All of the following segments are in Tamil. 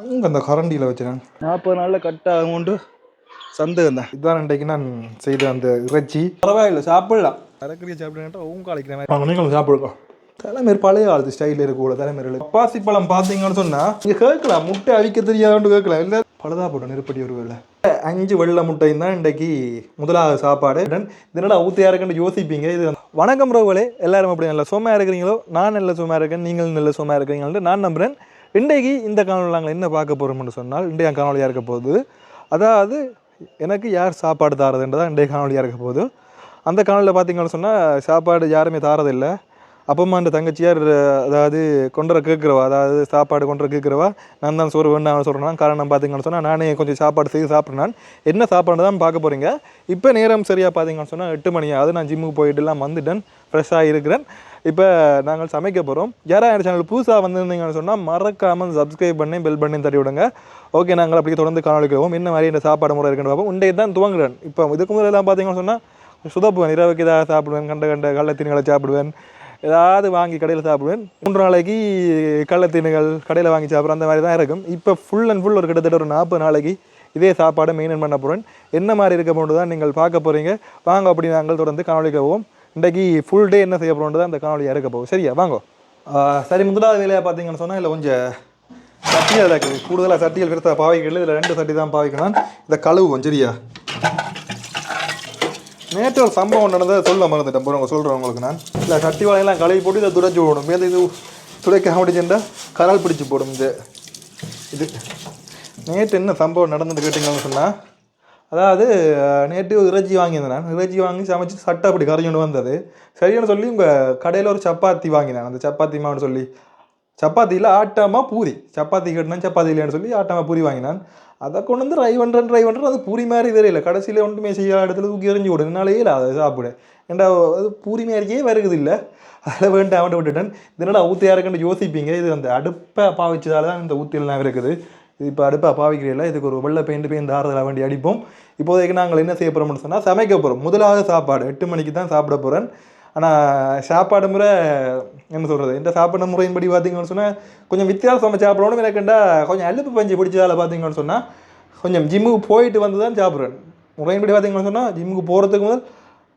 அங்கே அந்த கரண்டியில் வச்சுருக்கேன் நாற்பது நாளில் கட் ஆகும்ட்டு சந்தேகம் தான். இதுதான் இன்றைக்கு நான் செய்த அந்த இறைச்சி. பரவாயில்லை சாப்பிடலாம். கரக்கறியை சாப்பிடுறேன்ட்டா உங்க அழைக்கிறேன் நீங்களும் சாப்பிடுங்க. தலைமையில் பழைய காலத்து ஸ்டைலில் இருக்கக்கூட தலைமையில் பாசி பழம் பார்த்தீங்கன்னு சொன்னால் இங்கே கேட்கலாம் முட்டை அவிக்க தெரியாதுன்னு கேட்கலாம். இல்லை பழுதா போட்டோம் நெருப்படி ஒரு வேலை அஞ்சு வெள்ளை முட்டையும் தான் இன்றைக்கு முதலாவது சாப்பாடு. இதனடா ஊத்தியா இருக்குன்னு யோசிப்பீங்க. இது வணக்கம் ரோவலே எல்லாரும் அப்படி நல்ல சோமா இருக்கிறீங்களோ? நான் நல்ல சோமா இருக்கேன் நீங்கள் நல்ல சோமா இருக்கிறீங்கன்னு நான் நம்புகிறேன் இன்றைக்கு இந்த காணொலி நாங்கள் என்ன பார்க்க போகிறோம்னு சொன்னால் இன்றைய காணொலியாக இருக்க போகுது அதாவது எனக்கு யார் சாப்பாடு தாரதுன்றதான் இன்றைய காணொலியாக இருக்க போகுது அந்த காணொலியில் பார்த்தீங்கன்னு சொன்னால் சாப்பாடு யாருமே தாரதில்லை அப்பம்மா அந்த தங்கச்சியார் அதாவது கொண்டுற கேட்குறவா அதாவது சாப்பாடு கொண்டுற கேட்குறவா நான் தான் சோறு வேண்டாம் சொல்கிறேன் காரணம் பார்த்தீங்கன்னு சொன்னால் நானே கொஞ்சம் சாப்பாடு செய்து சாப்பிட்றேன். என்ன சாப்பாடு தான் பார்க்க போகிறீங்க இப்போ நேரம் சரியாக பார்த்தீங்கன்னு சொன்னால் எட்டு மணி ஆகுது. நான் ஜிம்முக்கு போயிட்டுலாம் வந்துட்டேன். ஃப்ரெஷ்ஷாக இருக்கிறேன். இப்போ நாங்கள் சமைக்க போகிறோம் யாராவது என் சேனல் புதுசாக வந்திருந்தீங்கன்னு சொன்னால் மறக்காமல் சப்ஸ்கிரைப் பண்ணி பெல் பண்ணி தட்டி விடுங்க ஓகே நாங்கள் அப்படி தொடர்ந்து காணொலிக்கிறோம் என்ன மாதிரி இந்த சாப்பாடு முறை இருக்குன்னு பார்ப்போம். உண்டையை தான் துவங்குறேன். இப்போ இதுக்கு முதல்லாம் பார்த்தீங்கன்னு சொன்னால் சுதப்புவேன் இரவுக்கு ஏதாவது சாப்பிடுவேன் கண்ட கண்ட கள்ளத்தீன்களை சாப்பிடுவேன். ஏதாவது வாங்கி கடையில் சாப்பிடுவேன். மூன்று நாளைக்கு கள்ளத்தீனுகள் கடையில் வாங்கி சாப்பிட்றேன் அந்த மாதிரி தான் இருக்கும். இப்போ ஃபுல் அண்ட் ஃபுல் ஒரு கிட்டத்தட்ட ஒரு நாற்பது நாளைக்கு இதே சாப்பாடை மெயின்டைன் பண்ண போகிறேன் என்ன மாதிரி இருக்க போன்று தான் நீங்கள் பார்க்க போகிறீங்க வாங்க அப்படி நாங்கள் தொடர்ந்து காணொலிக்கு போவோம் இன்றைக்கு ஃபுல் டே என்ன செய்ய போகிறோன்றது அந்த காணொலியாக இருக்க போகும் சரியா? வாங்க. சரி முதலாவது வேலையாக பார்த்தீங்கன்னு சொன்னால் இல்லை கொஞ்சம் சட்டியாக இருக்குது. கூடுதலாக சட்டிகள் பெருசாக பாவிக்கல. இதில் ரெண்டு சட்டி தான் பாவிக்கணும். இதை கழுவுவோம் சரியா? நேற்று ஒரு சம்பவம் நடந்ததை சொல்ல மறந்துட்டேன். போகிறவங்க சொல்கிறேன் உங்களுக்கு நான். இல்லை சட்டி வாழையெல்லாம் கழுவி போட்டு இதை துடைச்சி விடணும் மேலே இது துடைக்க முடிச்சுட்டா கரால் பிடிச்சி போடும் இது. இது. நேற்று என்ன சம்பவம் நடந்தது கேட்டிங்கன்னு சொன்னால் அதாவது நேற்று இறைச்சி வாங்கியிருந்தேன் நான். இறைச்சி வாங்கி சமைச்சு சட்டை அப்படி கரைஞ்சோண்டு வந்தது. சரின்னு சொல்லி உங்கள் கடையில் ஒரு சப்பாத்தி வாங்கினேன். அந்த சப்பாத்தி மாவுன்னு சொல்லி. சப்பாத்தியில் ஆட்டமாக பூரி. சப்பாத்தி கட்டினேன் சப்பாத்தி இல்லைன்னு சொல்லி ஆட்டமாக பூரி வாங்கினான். அதை கொண்டு வந்து ட்ரை பண்ணுறேன் ட்ரை பண்ணுறேன் அது பூரி மாதிரி தெரியல. கடைசியில் ஒன்றுமே செய்ய இடத்துல தூக்கி எறிஞ்சு விடு இல்லை அதை சாப்பிடு ஏன்டா அது பூரி மாதிரியே வருகுது இல்லை. அதில் வேண்டாம் அவன்ட்டு விட்டுட்டேன். இதனால் ஊற்றியா இருக்குன்னு யோசிப்பீங்க. இது அந்த அடுப்பை பாவிச்சதால தான் இந்த ஊத்தியெல்லாம் இருக்குது. இப்போ அடுப்பை பாவிக்கிறீங்களா இதுக்கு ஒரு வெள்ளை பெயிண்ட் பெயிண்ட் ஆறுதலாக வேண்டி அடிப்போம். இப்போதைக்கு நாங்கள் என்ன செய்ய போகிறோம்னு சொன்னால் சமைக்க போகிறோம் முதலாவது சாப்பாடு எட்டு மணிக்கு தான் சாப்பிட போகிறேன் ஆனால் சாப்பாடு முறை என்ன சொல்கிறது இந்த சாப்பிட முறையின்படி பார்த்தீங்கன்னு சொன்னால் கொஞ்சம் வித்தியாசம் சாப்பிடணும் எனக்குண்டா கொஞ்சம் அலுப்பு பஞ்சு பிடிச்சதால் பார்த்தீங்கன்னு சொன்னால் கொஞ்சம் ஜிம்முக்கு போயிட்டு வந்து தான் சாப்பிட்றேன். முறையின்படி பார்த்தீங்கன்னு சொன்னால் ஜிம்முக்கு போகிறதுக்கு முதல்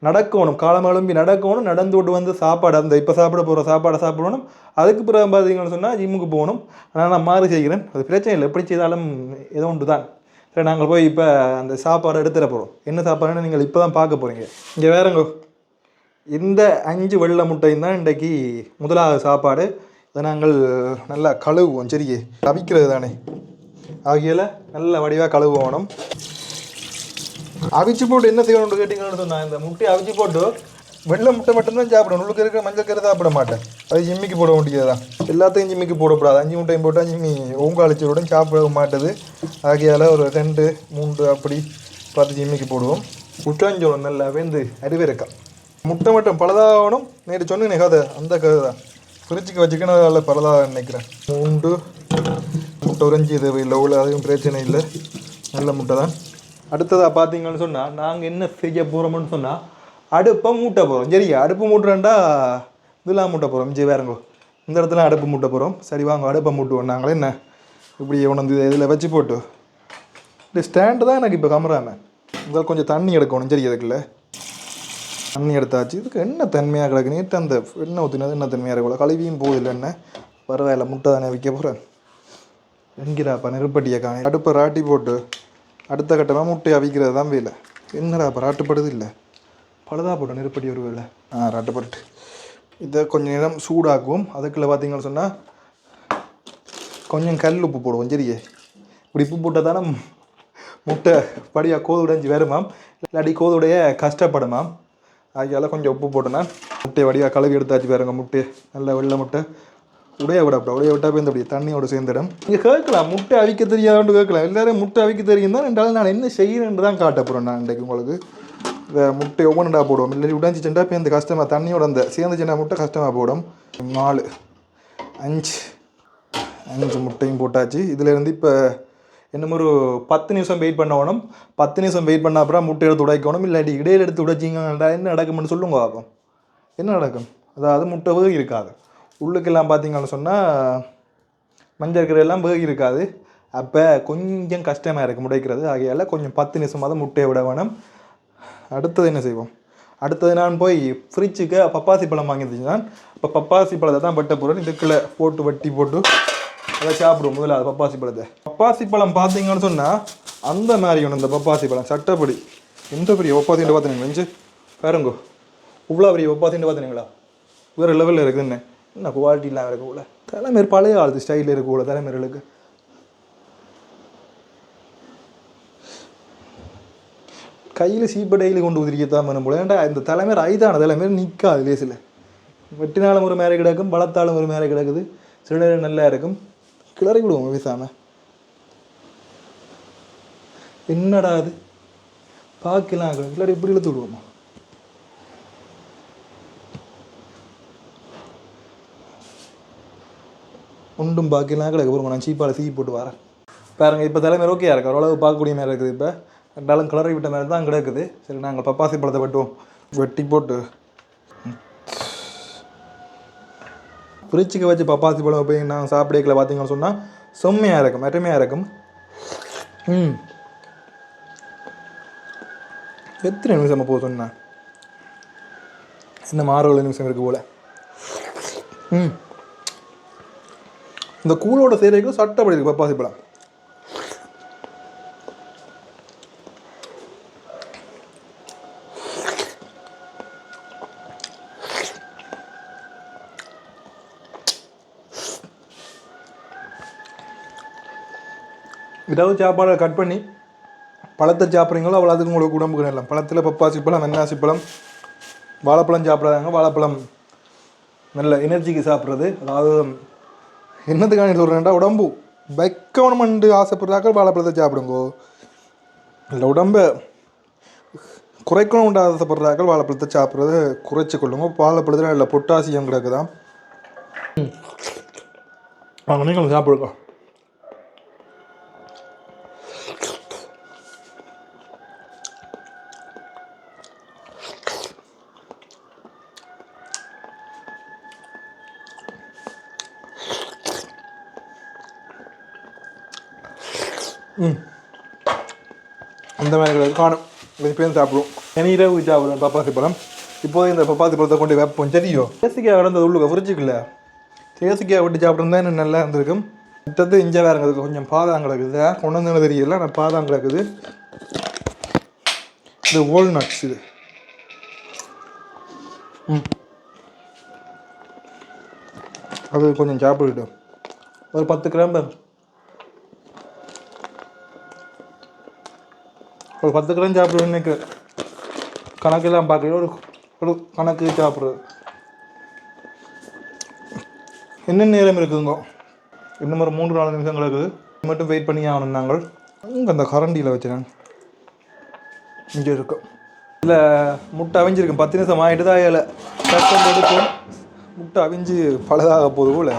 நடக்கணும். காலம் எழும்பி நடக்கணும். நடந்து விட்டு வந்து சாப்பாடு அந்த இப்போ சாப்பிட போகிற சாப்பாடை சாப்பிடணும். அதுக்கு பிறகு பார்த்தீங்கன்னு சொன்னால் ஜிம்முக்கு போகணும். ஆனால் நான் மாறி செய்கிறேன். அது பிரச்சனை இல்லை. எப்படி செய்தாலும் ஏதோ ஒன்று தான். சரி நாங்கள் போய் இப்போ அந்த சாப்பாடு எடுத்துட போகிறோம் என்ன சாப்பாடுன்னு நீங்கள் இப்போ தான் பார்க்க போகிறீங்க இங்கே வேறங்கோ. இந்த அஞ்சு வெள்ளை முட்டையும் தான் இன்றைக்கு முதலாவது சாப்பாடு. இதை நாங்கள் நல்லா கழுவுவோம். சரியே. தவிக்கிறது தானே. ஆகியல நல்ல வடிவாக கழுவுவோணும் அவிச்சு போட்டு என்ன செய்யணும்னு கேட்டிங்கன்னு சொன்னால் இந்த முட்டையை அவிச்சு போட்டு வெள்ளை முட்டை மட்டும்தான் சாப்பிடணும். உள்ளுக்கு இருக்கிற மஞ்சள் கரு சாப்பிட மாட்டேன். அது ஜிம்மிக்கு போட வேண்டியதுதான். எல்லாத்தையும் ஜிம்மிக்கு போடக்கூடாது. அஞ்சு முட்டையும் போட்டால் ஜிம்மி ஓங்காளிச்சோடும் சாப்பிட மாட்டேது. ஆகையால் ஒரு ரெண்டு மூன்று அப்படி பார்த்து ஜிம்மிக்கு போடுவோம். முட்டாஞ்சோளம் நல்லா வெந்து அறிவிறக்கா முட்டை மட்டும் பலதாகணும். நேற்று சொன்னேன் கதை. அந்த கதை தான் ஃப்ரிட்ஜுக்கு வச்சுக்கணும் பலதாக நினைக்கிறேன். மூன்று முட்டை உறைஞ்சி தேவையில்லை உள்ள அதுவும் பிரச்சனை இல்லை. நல்ல முட்டை தான் அடுத்ததாக பார்த்தீங்கன்னு சொன்னால் நாங்கள் என்ன செய்ய போகிறோம்னு சொன்னால் அடுப்பை மூட்டை போகிறோம் சரியா? அடுப்பு மூட்டுறேன்டா இதெல்லாம் மூட்டை போகிறோம் இஞ்சி வேறங்கோ. இந்த இடத்துல அடுப்பு மூட்டை போகிறோம் சரி வாங்க அடுப்பை மூட்டுவோம். நாங்களே என்ன? இப்படி உணர்ந்து இதில் வச்சு போட்டு. இந்த ஸ்டாண்டு தான் எனக்கு இப்போ கமராம இதில் கொஞ்சம் தண்ணி எடுக்கணும். சரி இதுக்குள்ள தண்ணி எடுத்தாச்சு. இதுக்கு என்ன தன்மையாக கிடக்கு? நேற்று அந்த எண்ணெய் ஊற்றினது என்ன தன்மையாக இருக்கல கழுவியும் போகுதில்ல என்ன? பரவாயில்ல முட்டை தானே விற்க போகிறேன் என்கிறாப்பா நெருப்பட்டியை காணி. அடுப்பை ராட்டி போட்டு அடுத்த கட்டமாக முட்டை அவிக்கிறது தான் வேலை என்னடாப்பா ராட்டுப்படுது இல்லை? பழுதா போட்டோம் நெருப்படி ஒரு வேலை ஆ ராட்டுப்பட்டு இதை கொஞ்சம் நேரம் சூடாக்குவோம் அதுக்குள்ளே பார்த்தீங்கன்னு சொன்னால் கொஞ்சம் கல் உப்பு போடுவோம் சரியே? இப்படி உப்பு போட்டால் தானே முட்டை படியாக கோதுடைஞ்சு வருமாம் இல்லாட்டி கோதுடைய கஷ்டப்படுமாம் ஆகியால கொஞ்சம் உப்பு போட்டோன்னா முட்டையை வடியாக கழுவி எடுத்தாச்சு பாருங்க முட்டை நல்ல வெள்ளை முட்டை. உடைய விடப்பட உடைய விட்டா போய் அப்படி தண்ணியோட சேர்ந்துடும். நீங்கள் கேட்கலாம் முட்டை அவிக்க தெரியாதுன்னு கேட்கலாம். எல்லாரும் முட்டை அவிக்க தெரியும் தான் ரெண்டாலும் நான் என்ன செய்யணுன்னு தான் காட்ட போகிறேன் நான் இன்றைக்கு உங்களுக்கு. இந்த முட்டை ஒவ்வொன்றா போடுவோம். இல்லை உடைஞ்சிச்சுட்டா போய் இந்த கஷ்டமாக தண்ணியோட அந்த சேர்ந்துச்சுன்னா முட்டை கஷ்டமாக போடும். நாலு அஞ்சு அஞ்சு முட்டையும் போட்டாச்சு. இதுலேருந்து இப்போ இன்னும் ஒரு பத்து நிமிஷம் வெயிட் பண்ணணும் பத்து நிமிஷம் வெயிட் பண்ண அப்புறம் முட்டை எடுத்து உடைக்கணும். இல்லாட்டி இடையில எடுத்து உடைச்சிங்கன்னா என்ன நடக்கும்னு சொல்லுங்க பார்ப்போம். என்ன நடக்கும்? அதாவது முட்டை இருக்காது. உள்ளுக்கெல்லாம் பார்த்தீங்கன்னு சொன்னால் மஞ்சள் கரை எல்லாம் இருக்காது. அப்போ கொஞ்சம் கஷ்டமாக இருக்குது முடைக்கிறது. ஆகையால் கொஞ்சம் பத்து நிமிஷமாக முட்டையை விட வேணும். அடுத்தது என்ன செய்வோம்? அடுத்தது நான் போய் ஃப்ரிட்ஜுக்கு பப்பாசி பழம் வாங்கி நான். இப்போ பப்பாசி பழத்தை தான் வெட்ட போகிறேன் இதுக்குள்ள போட்டு வட்டி போட்டு அதை சாப்பிடுவோம் முதல்ல அது பப்பாசி பழத்தை. பப்பாசி பழம் பார்த்தீங்கன்னு சொன்னால் அந்த மாதிரி ஒன்று இந்த பப்பாசி பழம். சட்டப்படி. எந்த பெரிய பப்பாசின்னு பார்த்துனீங்க நெஞ்சு? பாருங்கோ. இவ்வளோ பெரிய பப்பாசின்னு பார்த்துனீங்களா வேறு லெவலில் இருக்குதுன்னு. என்ன குவாலிட்டி இல்லாமல் இருக்க போல பழைய ஆளுது ஸ்டைலில் இருக்க போல கையில் சீப்பை கொண்டு உதிரிக்கத்தான் பண்ண போல. ஏன்டா இந்த தலைமையர் ஐதான தலைமையில் நிற்காது லேசில். வெட்டினாலும் ஒரு மேலே கிடக்கும் பலத்தாலும் ஒரு மேலே கிடக்குது. சில நேரம் நல்லா இருக்கும். கிளறி விடுவோம் பேசாமல் என்னடா அது பார்க்கலாம் கிளறி இப்படி இழுத்து விடுவோமா? உண்டும் பாக்கிலாம் கிடக்கு. பாருங்க நான் சீப்பால் சீ போட்டு வரேன். பாருங்க இப்போ தலைமை ஓகேயா இருக்கு. ஓரளவு பார்க்கக்கூடிய மாதிரி இருக்குது இப்போ. ரெண்டாலும் கிளறி விட்ட மாதிரி தான் கிடக்குது. சரி நாங்கள் பப்பாசி பழத்தை வெட்டுவோம். வெட்டி போட்டு. ஃப்ரிட்ஜுக்கு வச்சு பப்பாசி பழம் போய் நான் சாப்பிடக்கல பார்த்தீங்கன்னு சொன்னால் செம்மையாக இருக்கும் அருமையாக இருக்கும். ம். எத்தனை நிமிஷம் போக சொன்னேன் இன்னும் ஆறு நிமிஷம் இருக்குது போல். ம். இந்த கூழோட சேரைக்கும் சட்டப்படி இருக்கு பப்பாசி பழம். ஏதாவது சாப்பாடை கட் பண்ணி பழத்தை சாப்பிட்றீங்களோ அவ்வளோ அதுக்கு உங்களுக்கு உடம்புக்கு நல்லா பழத்தில் பப்பாசி பழம் வெண்ணாசி பழம் வாழைப்பழம் சாப்பிட்றாங்க வாழைப்பழம் நல்ல எனர்ஜிக்கு சாப்பிட்றது. அதாவது என்னது காணி சொல்கிறேன்டா உடம்பு. வைக்கணுமெண்டு ஆசைப்படுறாக்கள் வாழைப்பழத்தை சாப்பிடுங்கோ. இல்லை உடம்பை குறைக்கணும் ஆசைப்படுறாக்கள் வாழைப்பழத்தை சாப்பிட்றத குறைச்சி கொள்ளுங்க. வாழைப்பழத்தில் இல்லை பொட்டாசியம் கிடக்குதான் வாங்க நீங்களும் சாப்பிடுங்க. அந்த மாதிரி கிடையாது காணும். கொஞ்சம் பேர் சாப்பிடுவோம். இரவு சாப்பிடுவோம் பப்பாசி பழம் இப்போது இந்த பப்பாசி பழத்தை கொண்டு வைப்போம். சரியோ? தேசிக்காய் கடந்த உள்ளுக்க ஃப்ரிட்ஜுக்குள்ள தேசிக்காய் விட்டு சாப்பிட்ருந்தா இன்னும் நல்லா இருந்திருக்கும். மற்றது இங்கே வேற இருக்குது கொஞ்சம் பாதாம் கிடக்குது. கொண்டு வந்து தெரியல. ஆனால் பாதாம் கிடக்குது. இது வால்நட்ஸ் இது. ம். அது கொஞ்சம் சாப்பிட்டுட்டோம் ஒரு பத்து கிராம்பு ஒரு பத்து கிராம் சாப்பிடுவேன் இன்னைக்கு. கணக்கெல்லாம் பார்க்கல. ஒரு ஒரு கணக்கு சாப்பிட்றது. என்ன நேரம் இருக்குதுங்க இன்னும் ஒரு மூன்று நாலு நிமிஷங்கள் இருக்குது. மட்டும் வெயிட் பண்ணி ஆகணும் நாங்கள். இங்கே அந்த கரண்டியில் வச்சுருங்க இங்கே இருக்கும் இல்லை முட்டை அவிஞ்சிருக்கும். பத்து நிமிஷம் ஆகிட்டு தான் ஏழை கஷ்டம் எடுக்கும் முட்டை அவிஞ்சு பழதாக போகுது போல.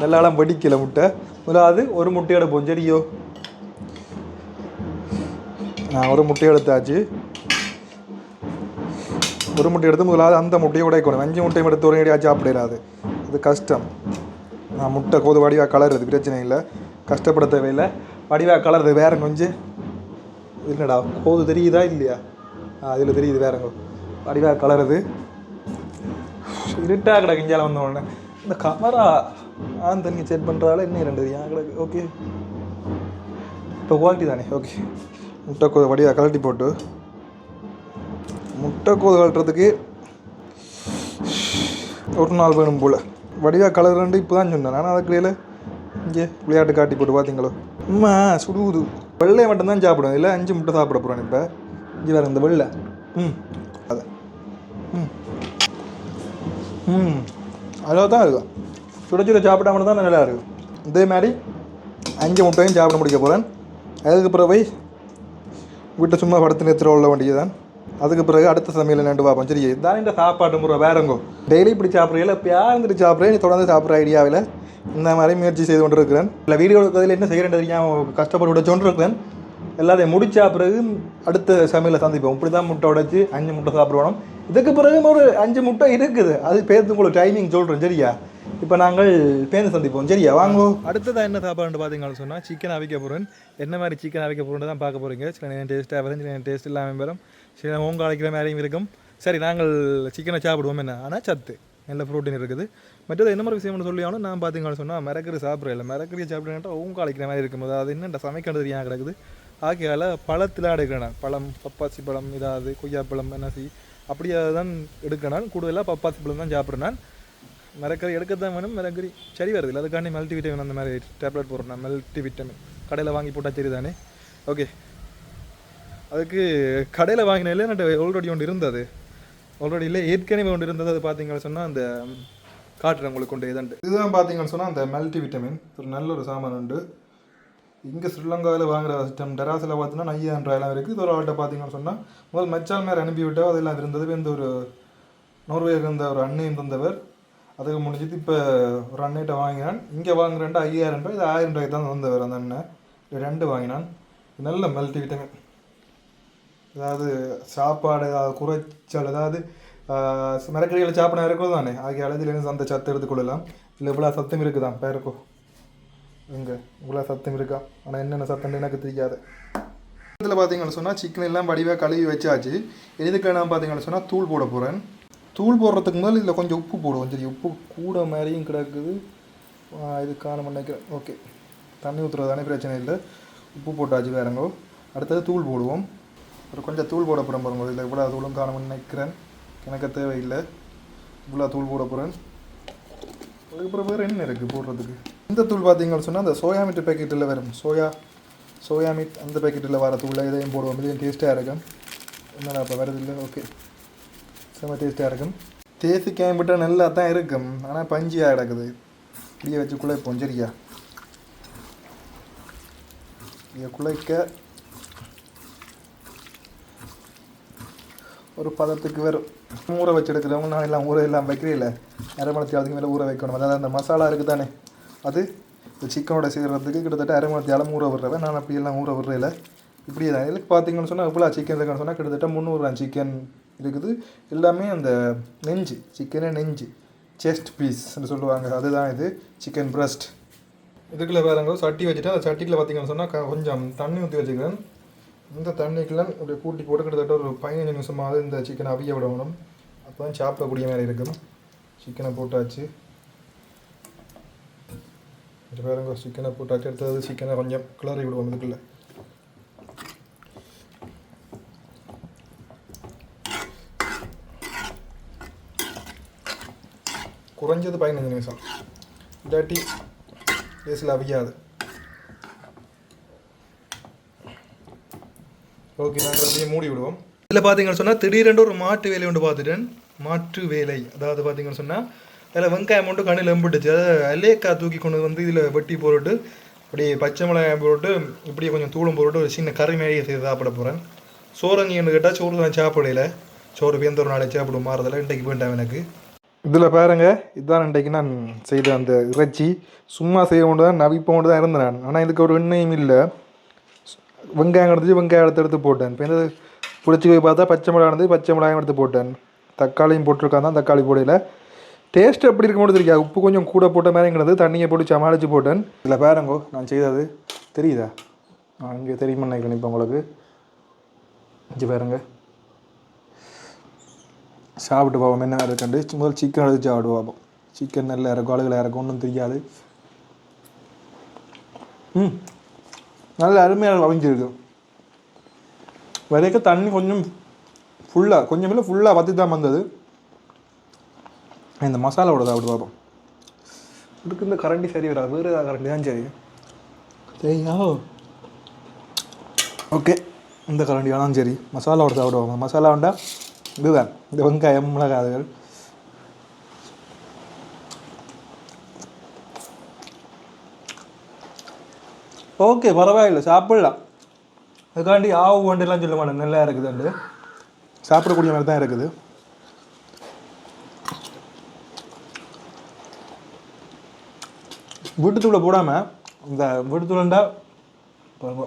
நல்லாலாம் வெடிக்கலை முட்டை. முதலாவது ஒரு முட்டை எடுப்போம் நான் ஒரு முட்டை எடுத்தாச்சு. ஒரு முட்டை எடுத்து முதலாவது அந்த முட்டையை உடைக்கணும் அஞ்சு முட்டையும் எடுத்து ஒரு அடியாக சாப்பிடாது அது கஷ்டம். நான் முட்டை கோது வடிவாக கலருது பிரச்சனை இல்லை. கஷ்டப்பட தேவையில்லை. வடிவாக கலருது வேற கொஞ்சம் இல்லைடா கோது தெரியுதா இல்லையா? ஆ அதில் தெரியுது வேறங்க வடிவாக கலருது. இருட்டாக கிடக்கு இஞ்சால வந்த உடனே. இந்த கமரா ஆன் தண்ணி செட் பண்ணுறால இன்னும் ரெண்டு ஏன் கிடக்கு? ஓகே இப்போ குவாலிட்டி தானே? ஓகே முட்டைக்கோது வடியாக கழட்டி போட்டு. முட்டைக்கோது கழட்டுறதுக்கு ஒரு நாள் வேணும் போல். வடிவாக கலர் ரெண்டு இப்போ தான் சொன்னேன் ஆனால் அதுக்குள்ள இங்கே விளையாட்டு காட்டி போட்டு பார்த்தீங்களோ அம்மா சுடுகுது. வெள்ளையை மட்டும்தான் சாப்பிடுவேன். இல்லை அஞ்சு முட்டை சாப்பிட போகிறேன் இப்போ. இங்கே வேறு இந்த வெள்ளை. ம் அதை. ம். ம் அதில் தான் இருக்கும். சுட சுட சாப்பிட்டா மட்டும் தான் நல்லா இருக்கும். இதே மாதிரி அஞ்சு முட்டையும் சாப்பிட முடிக்க போகிறேன் அதுக்கு பிறகு வீட்டை சும்மா படுத்து நிறுத்துற உள்ள வேண்டியதுதான். அதுக்கு பிறகு அடுத்த சமையல் நண்டு பார்ப்போம். சரி இதான் இந்த சாப்பாடு முறை. வேறங்கோ டெய்லி இப்படி சாப்பிட்றீங்களா? இப்போ இருந்துட்டு சாப்பிட்றேன் நீ தொடர்ந்து சாப்பிட்ற ஐடியாவில்? இந்த மாதிரி முயற்சி செய்து கொண்டு இருக்கிறேன் இல்லை வீடியோ கதையில் என்ன செய்கிறேன் தெரியாமல் கஷ்டப்பட்டு விட இருக்கிறேன் எல்லாத்தையும் முடிச்சா பிறகு அடுத்த சமையலை சந்திப்போம். இப்படி தான் முட்டை உடைச்சி அஞ்சு முட்டை சாப்பிடுவோம். இதுக்கு பிறகு ஒரு அஞ்சு முட்டை இருக்குது. அது பேர்த்து உங்களுக்கு டைமிங் சொல்கிறேன் சரியா? இப்போ நாங்கள் பேருந்து சந்திப்போம். சரியா? வாங்கோ. அடுத்ததான் என்ன சாப்பாடுன்னு பார்த்தீங்கன்னு சொன்னால் சிக்கன் அவிக்க போகிறேன் என்ன மாதிரி சிக்கன் அவிக்க போகிறேன் தான் பார்க்க போகிறீங்க சில நேரம் டேஸ்ட்டாக வரும் சில நேரம் டேஸ்ட் இல்லாமல் வரும். சில நேரம் ஓங்க அழைக்கிற மாதிரியும் இருக்கும். சரி நாங்கள் சிக்கனை சாப்பிடுவோம் என்ன? ஆனால் சத்து. நல்ல ப்ரோட்டீன் இருக்குது. மற்றது என்ன மாதிரி விஷயம்னு சொல்லி ஆகணும் நான் பார்த்தீங்கன்னு சொன்னால் மிரக்கறி சாப்பிட்றேன் இல்லை. மிரக்கறி சாப்பிட்றேன்ட்டா ஊங்க அழைக்கிற மாதிரி இருக்கும். அது என்னென்ன சமைக்கிறது ஏன் கிடக்குது. ஆகையால் பழத்தில் எடுக்கிறேன் பழம் பப்பாசி பழம் இதாவது கொய்யாப்பழம் என்னாசி அப்படியே தான் எடுக்கிறேன் கூடுதலாக பப்பாசி பழம் தான் சாப்பிட்றேன் மரக்கறி எடுக்க தான் வேணும் மரக்கறி சரி வருது. இல்லை அதுக்காண்டி மல்டி விட்டமின் அந்த மாதிரி டேப்லெட் போடுறேன் மல்டி விட்டமின் கடையில் வாங்கி போட்டால் சரி தானே ஓகே அதுக்கு கடையில் வாங்கினாலே நான் ஆல்ரெடி ஒன்று இருந்தது. ஆல்ரெடி இல்லை ஏற்கனவே ஒன்று இருந்தது. அது பார்த்தீங்கன்னு சொன்னால் அந்த காட்டுறேன் உங்களுக்கு கொண்டு இதுண்டு இதுதான் பார்த்தீங்கன்னு சொன்னால் அந்த மல்டி விட்டமின் ஒரு நல்ல ஒரு சாமான் உண்டு. இங்கே ஸ்ரீலங்காவில் வாங்குற சிஸ்டம் டெராஸில் பார்த்தீங்கன்னா ஐயாயிரம் ரூபாயெல்லாம் இருக்குது. இது ஒரு ஆள்கிட்ட பார்த்தீங்கன்னு சொன்னால் முதல் மச்சால் மேலே அனுப்பி விட்டோம் அதெல்லாம் இருந்தது. இந்த ஒரு நோர்வேயில் இருந்த ஒரு அண்ணையும் தந்தவர். அதுக்கு முடிஞ்சது இப்போ ஒரு அண்ணிட்ட வாங்கினான். இங்கே வாங்குறேன்ட்டு ஐயாயிரம் ரூபாய் இது ஆயிரம் ரூபாய்க்கு தான் வந்தவர் அந்த அண்ணன் இது ரெண்டு வாங்கினான். நல்ல மல்டி விட்டமின் அதாவது சாப்பாடு அதாவது குறைச்சல் அதாவது மிரக்கறிகளை சாப்பிட இருக்கோ தானே? ஆகிய அளவில் அந்த சத்து எடுத்துக்கொள்ளலாம் இல்லை இவ்வளோ சத்தம் இருக்குதான் பேருக்கோ? எங்கே? இவ்வளோ சத்தம் இருக்கா? ஆனால் என்னென்ன சத்தம்னு எனக்கு தெரியாது. இதில் பார்த்தீங்கன்னு சொன்னால் சிக்கன் எல்லாம் வடிவாக கழுவி வச்சாச்சு. எதுக்கு நான் பார்த்தீங்கன்னு சொன்னால் தூள் போட போகிறேன் தூள் போடுறதுக்கு முன்னால் இதில் கொஞ்சம் உப்பு போடுவோம். சரி உப்பு கூட மாதிரியும் கிடக்குது. இது காணும் நினைக்கிறேன் ஓகே. தண்ணி ஊற்றுறதானே பிரச்சனை இல்லை. உப்பு போட்டாச்சு வேறங்கோ அடுத்தது தூள் போடுவோம். ஒரு கொஞ்சம் தூள் போட போகிறேன் பாருங்க. இதில் இவ்வளோ தூளும் காணும்னு நினைக்கிறேன் எனக்கு தேவையில்லை. இவ்வளோ தூள் போட போகிறேன் அதுக்கப்புறம் வேறு என்ன இருக்குது போடுறதுக்கு? இந்த தூள் பார்த்தீங்கன்னு சொன்னால் அந்த சோயா மீட் பேக்கெட்டில் வரும். சோயா சோயா மீட் அந்த பேக்கெட்டில் வர தூளை இதையும் போடுவோம். இதையும் டேஸ்ட்டாக இருக்கும். என்னடா அப்போ வருது இல்லை? ஓகே. செம்ம டேஸ்ட்டாக இருக்கும். தேசி கேம்பிட்டால் நல்லா தான் இருக்கும். ஆனால் பஞ்சியாக கிடக்குது. இப்படியே வச்சு குழைப்போம் சரியா இதை குழைக்க ஒரு பதத்துக்கு வரும் ஊற வச்சு எடுக்கிறவங்க நான் எல்லாம் ஊற எல்லாம் வைக்கிறேன் அரை மணி அதுக்கு மேலே ஊற வைக்கணும். அதாவது அந்த மசாலா இருக்குது தானே அது இந்த சிக்கனோட செய்கிறதுக்கு கிட்டத்தட்ட அரை மணி அளவு ஊற விடுறவன் நான் அப்படியெல்லாம் ஊற விடுறதில்ல. இப்படியே தான். இதுக்கு பார்த்தீங்கன்னு சொன்னால் இவ்வளோ சிக்கன் இருக்குன்னு சொன்னால் கிட்டத்தட்ட முந்நூறு சிக்கன் இருக்குது. எல்லாமே அந்த நெஞ்சு சிக்கனே நெஞ்சு செஸ்ட் பீஸ்ன்னு சொல்லுவாங்க. அதுதான் இது சிக்கன் பிரஸ்ட் இதுக்குள்ள பாருங்க சட்டி வச்சுட்டு அந்த சட்டிக்குள்ள பார்த்தீங்கன்னு சொன்னால் கொஞ்சம் தண்ணி ஊற்றி வச்சுக்கிறேன். இந்த தண்ணிக்கெல்லாம் இப்படி கூட்டி போட்டு கிட்டத்தட்ட ஒரு பதினஞ்சு நிமிஷமாவது இந்த சிக்கனை அவிய விடணும். அப்போ தான் சாப்பிடக்கூடிய மாதிரி இருக்கும். சிக்கனை போட்டாச்சு. இது பாருங்க சிக்கனை போட்டாச்சு. அடுத்தது சிக்கனை கொஞ்சம் கிளறி விடுவோம் இதுக்குள்ளே. குறைஞ்சது பதினஞ்சு நிமிஷம். இல்லாட்டி கேஸில் அவியாது ஓகே நாங்கள் அப்படியே மூடி விடுவோம். இதில் பார்த்தீங்கன்னு சொன்னால் திடீரென்று ஒரு மாட்டு வேலை ஒன்று பார்த்துட்டேன். மாட்டு வேலை. அதாவது பார்த்தீங்கன்னு சொன்னால் அதில் வெங்காயம் மட்டும் கண்ணில் எம்பிட்டுச்சு. அதை அலேக்கா தூக்கி கொண்டு வந்து இதில் வெட்டி போட்டுட்டு அப்படியே பச்சை மிளகாய் போட்டு இப்படியே கொஞ்சம் தூளும் போட்டு ஒரு சின்ன கறி மேலேயே செய்து சாப்பிட போகிறேன். சோறங்கின்னு கேட்டால் சோறு தான் சாப்பிடல சோறு வேந்த ஒரு நாளைக்கு சாப்பிடும் மாறதில்ல இன்றைக்கு வேண்டாம் எனக்கு. இதில் பாருங்க இதுதான் இன்றைக்கு நான் செய்த அந்த இறைச்சி. சும்மா செய்ய கொண்டு தான் நவிப்ப கொண்டு தான் இருந்தேன் நான். ஆனால் இதுக்கு ஒரு எண்ணெயும் இல்லை. வெங்காயம் எடுத்துச்சு வெங்காயம் எடுத்து எடுத்து போட்டேன். இப்போ இந்த பிடிச்சி போய் பார்த்தா பச்சை மிளகாய் இருந்தது பச்சை மிளகாயும் எடுத்து போட்டேன். தக்காளியும் போட்டிருக்கான் தான் தக்காளி போடையில். டேஸ்ட் எப்படி இருக்கும் போது உப்பு கொஞ்சம் கூட போட்ட மாதிரி கிடந்து தண்ணியை போட்டு சமாளித்து போட்டேன். இதில் பாருங்கோ நான் செய்தது தெரியுதா? நான் இங்கே தெரியுமா நினைக்கிறேன் இப்போ உங்களுக்கு? இங்கே பாருங்க. சாப்பிட்டு பார்ப்போம் என்ன இருக்குண்டு முதல் சிக்கன் எடுத்து சாப்பிட்டு பார்ப்போம் சிக்கன் நல்லா இறக்கும் ஆளுகளை இறக்கும் ஒன்றும் தெரியாது. ம். நல்ல அருமையாக அவிஞ்சிருக்கு வரைக்கும் தண்ணி கொஞ்சம் ஃபுல்லாக கொஞ்சம் இல்லை ஃபுல்லாக வற்றி தான் வந்தது. இந்த மசாலாவோட சாப்பிட்டு பார்ப்போம். இதுக்கு இந்த கரண்டி சரி வராது. வேறு ஏதாவது கரண்டி தான் சரி. சரியா ஓகே. இந்த கரண்டி வேணாலும் சரி. மசாலாவோட சாப்பிடுவாங்க மசாலா வேண்டா இதுதான் இந்த வெங்காயம் மிளகாதுகள் ஓகே பரவாயில்லை சாப்பிடலாம் அதுக்காண்டி ஆவு வண்டுலாம் சொல்ல மாட்டேன் நல்லா இருக்குதுண்டு சாப்பிடக்கூடிய மாதிரி தான் இருக்குது வீட்டுத்தூளை போடாமல் இந்த வீட்டுத்தூளண்டா பாருங்க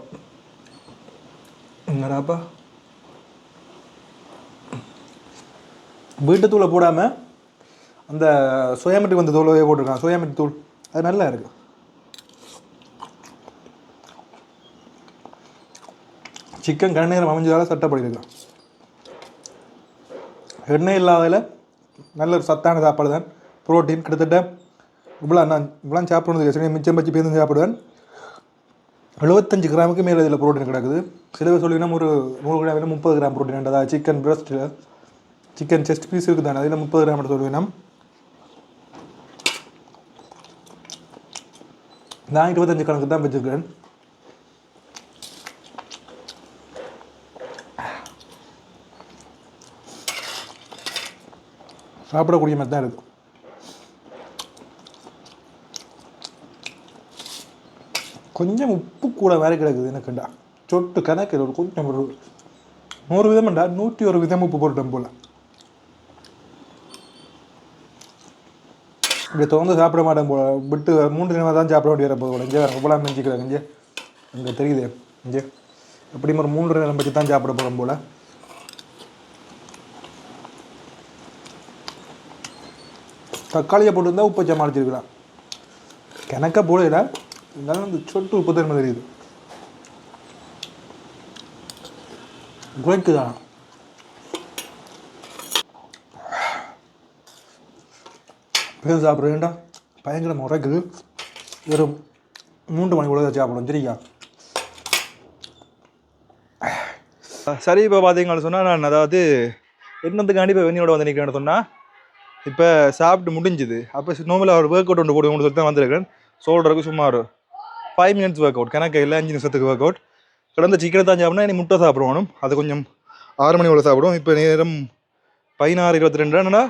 வீட்டு வீட்டுத்தூளை போடாமல் அந்த சோயாமெட்டுக்கு வந்த தூளவே போட்டிருக்கான். சோயாமெட்டு தூள். அது நல்லா இருக்குது சிக்கன் கண்ணீரம் அமைஞ்சதால சட்டப்படி எண்ணெய் இல்லாததில் நல்ல ஒரு சத்தான சாப்பாடு தான். புரோட்டீன் கிட்டத்தட்ட இவ்வளோ நான் இவ்வளோ சாப்பிட்றது சரி மிச்சம் வச்சு பேருந்து சாப்பிடுவேன். எழுபத்தஞ்சு கிராமுக்கு மேலே இதில் புரோட்டீன் கிடக்குது. சில பேர் சொல்லினா ஒரு நூறு கிராமில் முப்பது கிராம் புரோட்டீன். சிக்கன் பிரஸ்ட்டில் சிக்கன் செஸ்ட் பீஸ் இருக்குது தானே அதில் முப்பது கிராம் சொல்லுவேன் நான். இருபத்தஞ்சு கணக்கு தான் வச்சுருக்கேன் சாப்பிடக்கூடிய மாதிரி தான் இருக்கும் கொஞ்சம் உப்பு கூட வேறு கிடக்குது எனக்குண்டா. சொட்டு கணக்கில் ஒரு கொஞ்சம் ஒரு நூறு விதம்டா நூற்றி ஒரு விதம் உப்பு போட்டோம் போல். இப்படி தொடர்ந்து சாப்பிட மாட்டேன் போல. விட்டு மூன்று நிமிடம் தான் சாப்பிட வேண்டிய போது போல. இங்கே இவ்வளோ இங்கே. இங்கே தெரியுது. இங்கே. எப்படியும் ஒரு மூன்று நேரம் பற்றி தான் சாப்பிட போகிறோம் போல். தக்காளியை போட்டு உப்பை சமாளிச்சிருக்கலாம். கிணக்க போடல. இருந்தாலும் அந்த சொட்டு உப்பு தன்மை தெரியுது. குறைக்குதான் பேர் சாப்பிட்றேன்டா பயங்கர முறைக்குது ஒரு மூன்று மணி கூட சாப்பிடும் சரியா? சரி இப்போ பார்த்தீங்கன்னு சொன்னால் நான் அதாவது என்னத்துக்காண்டி இப்போ வெண்ணியோட வந்து நிற்கிறேன்னு சொன்னால் இப்போ சாப்பிட்டு முடிஞ்சுது. அப்போ நார்மலாக ஒரு ஒர்க் அவுட் ஒன்று போடுவோம்னு சொல்லி தான் வந்திருக்கேன் சோல்டருக்கு சும்மா ஒரு ஃபைவ் மினிட்ஸ் ஒர்க் அவுட் கணக்கு இல்லை அஞ்சு நிமிஷத்துக்கு ஒர்க் அவுட் கிடந்த சிக்கனை தான் சாப்பிட்னா இனி முட்டை சாப்பிடுவோம். அது கொஞ்சம் ஆறு மணி உள்ள சாப்பிடுவோம். இப்போ நேரம் பதினாறு இருபத்தி ரெண்டு. என்னடா?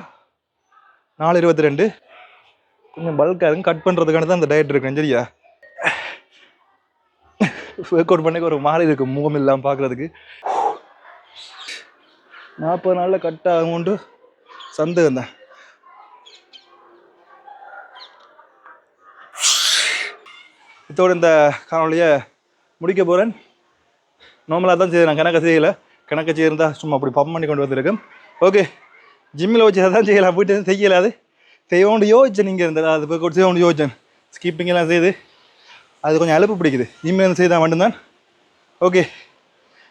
நாலு இருபத்தி ரெண்டு. கொஞ்சம் பல்காக இருக்கும் கட் பண்ணுறதுக்கான தான் அந்த டயட் இருக்கேன் சரியா ஒர்க் அவுட் பண்ணி ஒரு மாதிரி இருக்கும் முகம் இல்லாமல் பார்க்குறதுக்கு. நாற்பது நாளில் கட் ஆகும்ட்டு சந்தேகம் தான். இதோட இந்த காணொலியை முடிக்க போகிறேன் நார்மலாக தான் செய்ய நான் கணக்கை செய்யலை. கணக்கை செய்யிருந்தால் சும்மா அப்படி பம்ப் பண்ணி கொண்டு வந்திருக்கேன். ஓகே ஜிம்மில் வச்சு அதான் செய்யலாம். போயிட்டு செய்யல அது. செய்வோண்டு யோசிச்சேன் நீங்கள் இருந்தது அது போய் கொடுத்து செய்வோண்டு யோசிச்சேன். ஸ்கிப்பிங்கெல்லாம் செய்து. அது கொஞ்சம் அலுப்பு பிடிக்குது. ஜிம்மில் செய்தால் மட்டும்தான். ஓகே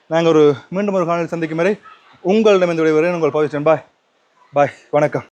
நாங்கள் ஒரு மீண்டும் ஒரு காலையில் சந்திக்கும் வரை உங்களிடம் இந்த விடைபெறுகிறேன். உங்கள் பாய் பாய் வணக்கம்.